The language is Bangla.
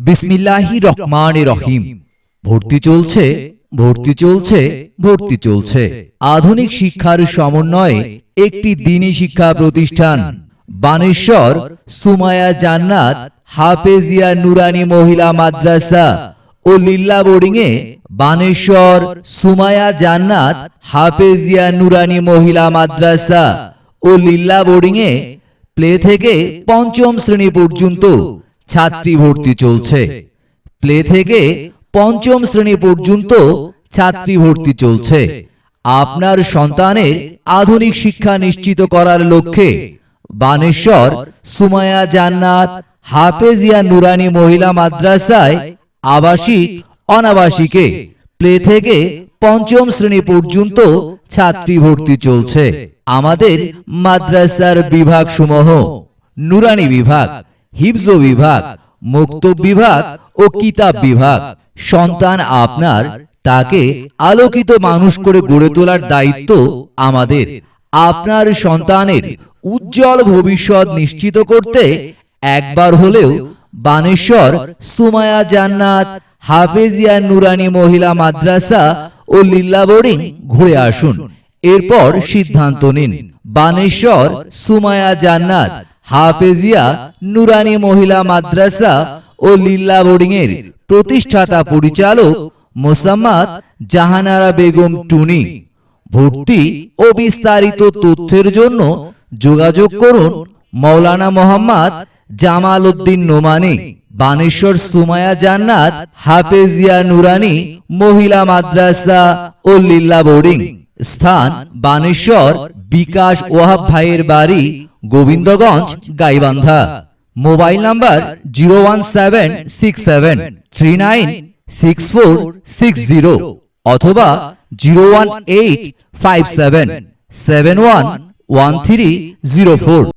বিসমিল্লাহি রহমান রহিম। ভর্তি চলছে ভর্তি চলছে ভর্তি চলছে। আধুনিক শিক্ষার সমন্বয়ে একটি দিনী শিক্ষা প্রতিষ্ঠান, বানেশ্বর, সুমায়া জান্নাত, হাফেজিয়া নুরানি মহিলা মাদ্রাসা ও লিল্লা বোর্ডিংয়ে বানেশ্বর, সুমায়া জান্নাত, হাফেজিয়া নুরানি মহিলা মাদ্রাসা ও লিল্লা বোর্ডিংয়ে প্লে থেকে পঞ্চম শ্রেণি পর্যন্ত ছাত্রী ভর্তি চলছে। প্লে থেকে পঞ্চম শ্রেণি পর্যন্ত ছাত্রী ভর্তি চলছে। আপনার সন্তানের আধুনিক শিক্ষা নিশ্চিত করার লক্ষ্যে বানেশ্বর সুমায়া জান্নাত, হাফেজিয়া নুরানি মহিলা মাদ্রাসায় আবাসিক, অনাবাসিকে প্লে থেকে পঞ্চম শ্রেণি পর্যন্ত ছাত্রী ভর্তি চলছে। আমাদের মাদ্রাসার বিভাগ সমূহ নুরানি বিভাগ। হিফজ বিভাগ মুক্তব বিভাগ ও কিতাব বিভাগ। সন্তান আপনার, তাকে আলোকিত মানুষ করে গড়ে তোলার দায়িত্ব আমাদের। আপনার সন্তানের উজ্জ্বল ভবিষ্যৎ নিশ্চিত করতে একবার হলেও বানেশ্বর, সুমায়া জান্নাত হাফেজিয়া নুরানি মহিলা মাদ্রাসা ও লিল্লা বোর্ডিং ঘুরে আসুন। এরপর সিদ্ধান্ত নিন। বানেশ্বর, সুমায়া জান্নাত হাফেজিয়া নুরানি মহিলা মাদ্রাসা ও লিল্লা বোর্ডিং এর প্রতিষ্ঠাতা পরিচালক মোসাম্মদ জাহানারা বেগম টুনি। ভর্তি ও বিস্তারিত তথ্যের জন্য যোগাযোগ করুন মৌলানা মোহাম্মদ জামাল উদ্দিন নোমানি, বানেশ্বর সুমায়া জান্নাত, হাফেজিয়া নুরানি মহিলা মাদ্রাসা ও লিল্লা বোর্ডিং। স্থান বানেশ্বর বিকাশ ওয়াহাব ভাইয়ের বাড়ি Gobindaganj Gaibandha. Mobile number zero one seven six seven three nine six four six zero অথবা zero one eight five seven seven one one three zero four.